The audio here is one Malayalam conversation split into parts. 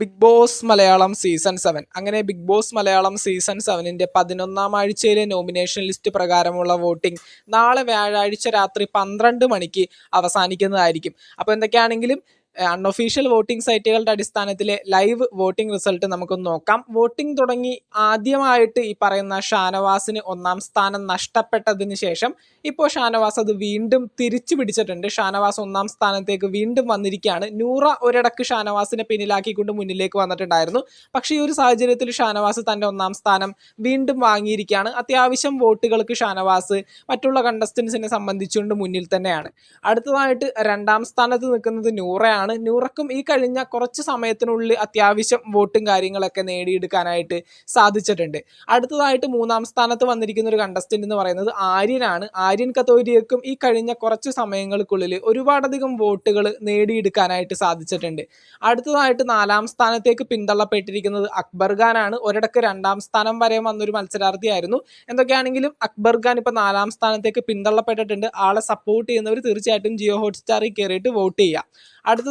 Bigg Boss Malayalam season seven അങ്ങനെ ബിഗ് ബോസ് മലയാളം സീസൺ സെവനിന്റെ പതിനൊന്നാം ആഴ്ചയിലെ നോമിനേഷൻ ലിസ്റ്റ് പ്രകാരമുള്ള വോട്ടിംഗ് നാളെ വ്യാഴാഴ്ച രാത്രി പന്ത്രണ്ട് മണിക്ക് അവസാനിക്കുന്നതായിരിക്കും. അപ്പോൾ എന്തൊക്കെയാണെങ്കിലും അൺഒഫീഷ്യൽ വോട്ടിംഗ് സൈറ്റുകളുടെ അടിസ്ഥാനത്തിൽ ലൈവ് വോട്ടിംഗ് റിസൾട്ട് നമുക്കൊന്ന് നോക്കാം. വോട്ടിംഗ് തുടങ്ങി ആദ്യമായിട്ട് ഈ പറയുന്ന ഷാനവാസിന് ഒന്നാം സ്ഥാനം നഷ്ടപ്പെട്ടതിന് ശേഷം ഇപ്പോൾ ഷാനവാസ് അത് വീണ്ടും തിരിച്ചു പിടിച്ചിട്ടുണ്ട്. ഷാനവാസ് ഒന്നാം സ്ഥാനത്തേക്ക് വീണ്ടും വന്നിരിക്കുകയാണ്. നൂറ ഒരിടക്ക് ഷാനവാസിനെ പിന്നിലാക്കിക്കൊണ്ട് മുന്നിലേക്ക് വന്നിട്ടുണ്ടായിരുന്നു. പക്ഷേ ഈ ഒരു സാഹചര്യത്തിൽ ഷാനവാസ് തന്റെ ഒന്നാം സ്ഥാനം വീണ്ടും വാങ്ങിയിരിക്കുകയാണ്. അത്യാവശ്യം വോട്ടുകൾക്ക് ഷാനവാസ് മറ്റുള്ള കണ്ടസ്റ്റൻസിനെ സംബന്ധിച്ചുകൊണ്ട് മുന്നിൽ തന്നെയാണ്. അടുത്തതായിട്ട് രണ്ടാം സ്ഥാനത്ത് നിൽക്കുന്നത് നൂറയാണ്. നൂറക്കും ഈ കഴിഞ്ഞ കുറച്ച് സമയത്തിനുള്ളിൽ അത്യാവശ്യം വോട്ടും കാര്യങ്ങളൊക്കെ നേടിയെടുക്കാനായിട്ട് സാധിച്ചിട്ടുണ്ട്. അടുത്തതായിട്ട് മൂന്നാം സ്ഥാനത്ത് വന്നിരിക്കുന്ന ഒരു കണ്ടസ്റ്റന്റ് എന്ന് പറയുന്നത് ആര്യനാണ്. ആര്യൻ കത്തോരിയക്കും ഈ കഴിഞ്ഞ കുറച്ച് സമയങ്ങൾക്കുള്ളിൽ ഒരുപാടധികം വോട്ടുകൾ നേടിയെടുക്കാനായിട്ട് സാധിച്ചിട്ടുണ്ട്. അടുത്തതായിട്ട് നാലാം സ്ഥാനത്തേക്ക് പിന്തള്ളപ്പെട്ടിരിക്കുന്നത് അക്ബർ ഖാനാണ്. ഒരിടക്ക് രണ്ടാം സ്ഥാനം വരെ വന്നൊരു മത്സരാർത്ഥിയായിരുന്നു. എന്തൊക്കെയാണെങ്കിലും അക്ബർ ഖാൻ ഇപ്പോൾ നാലാം സ്ഥാനത്തേക്ക് പിന്തള്ളപ്പെട്ടിട്ടുണ്ട്. ആളെ സപ്പോർട്ട് ചെയ്യുന്നവർ തീർച്ചയായിട്ടും ജിയോ ഹോട്ട്സ്റ്റാറിൽ കയറിയിട്ട് വോട്ട് ചെയ്യുക.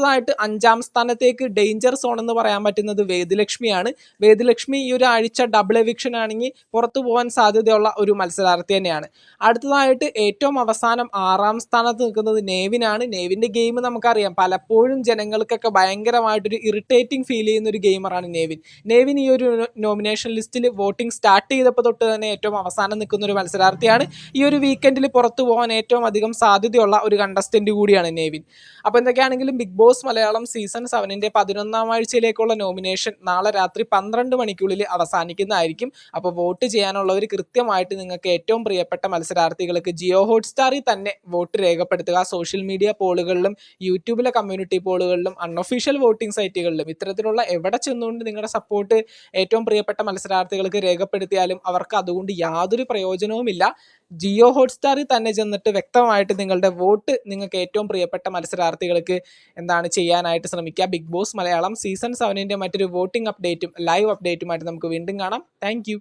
അടുത്തതായിട്ട് അഞ്ചാം സ്ഥാനത്തേക്ക് ഡേഞ്ചർ സോൺ എന്ന് പറയാൻ പറ്റുന്നത് വേദലക്ഷ്മിയാണ്. വേദലക്ഷ്മി ഈ ഒരു ആഴ്ച ഡബിൾ എവിക്ഷൻ ആണെങ്കിൽ പുറത്തു പോകാൻ സാധ്യതയുള്ള ഒരു മത്സരാർത്ഥി തന്നെയാണ്. അടുത്തതായിട്ട് ഏറ്റവും അവസാനം ആറാം സ്ഥാനത്ത് നിൽക്കുന്നത് നേവിനാണ്. നേവിന്റെ ഗെയിം നമുക്കറിയാം. പലപ്പോഴും ജനങ്ങൾക്കൊക്കെ ഭയങ്കരമായിട്ടൊരു ഇറിറ്റേറ്റിംഗ് ഫീൽ ചെയ്യുന്ന ഒരു ഗെയിമറാണ് നേവിൻ. നേവിൻ ഈ ഒരു നോമിനേഷൻ ലിസ്റ്റിൽ വോട്ടിംഗ് സ്റ്റാർട്ട് ചെയ്തപ്പോൾ തൊട്ട് തന്നെ ഏറ്റവും അവസാനം നിൽക്കുന്ന ഒരു മത്സരാർത്ഥിയാണ്. ഈ ഒരു വീക്കെൻഡിൽ പുറത്തു പോകാൻ ഏറ്റവും അധികം സാധ്യതയുള്ള ഒരു കണ്ടസ്റ്റന്റ് കൂടിയാണ് നേവിൻ. അപ്പോൾ എന്തൊക്കെയാണെങ്കിലും ബിഗ് ബോസ് മലയാളം സീസൺ സെവനിന്റെ പതിനൊന്നാം ആഴ്ചയിലേക്കുള്ള നോമിനേഷൻ നാളെ രാത്രി പന്ത്രണ്ട് മണിക്കുള്ളിൽ അവസാനിക്കുന്നതായിരിക്കും. അപ്പോൾ വോട്ട് ചെയ്യാനുള്ളവർ കൃത്യമായിട്ട് നിങ്ങൾക്ക് ഏറ്റവും പ്രിയപ്പെട്ട മത്സരാർത്ഥികൾക്ക് ജിയോ ഹോട്ട്സ്റ്റാറിൽ തന്നെ വോട്ട് രേഖപ്പെടുത്തുക. സോഷ്യൽ മീഡിയ പോളുകളിലും യൂട്യൂബിലെ കമ്മ്യൂണിറ്റി പോളുകളിലും അൺഒഫീഷ്യൽ വോട്ടിംഗ് സൈറ്റുകളിലും ഇത്തരത്തിലുള്ള എവിടെ ചെന്നുകൊണ്ട് നിങ്ങളുടെ സപ്പോർട്ട് ഏറ്റവും പ്രിയപ്പെട്ട മത്സരാർത്ഥികൾക്ക് രേഖപ്പെടുത്തിയാലും അവർക്ക് അതുകൊണ്ട് യാതൊരു പ്രയോജനവുമില്ല. ജിയോ ഹോട്ട്സ്റ്റാറിൽ തന്നെ ചെന്നിട്ട് വ്യക്തമായിട്ട് നിങ്ങളുടെ വോട്ട് നിങ്ങൾക്ക് ഏറ്റവും പ്രിയപ്പെട്ട മത്സരാർത്ഥികൾക്ക് എന്താണ് ചെയ്യാനായിട്ട് ശ്രമിക്കുക. ബിഗ് ബോസ് മലയാളം സീസൺ സെവനിന്റെ മറ്റൊരു വോട്ടിംഗ് അപ്ഡേറ്റും ലൈവ് അപ്ഡേറ്റുമായിട്ട് നമുക്ക് വീണ്ടും കാണാം. താങ്ക്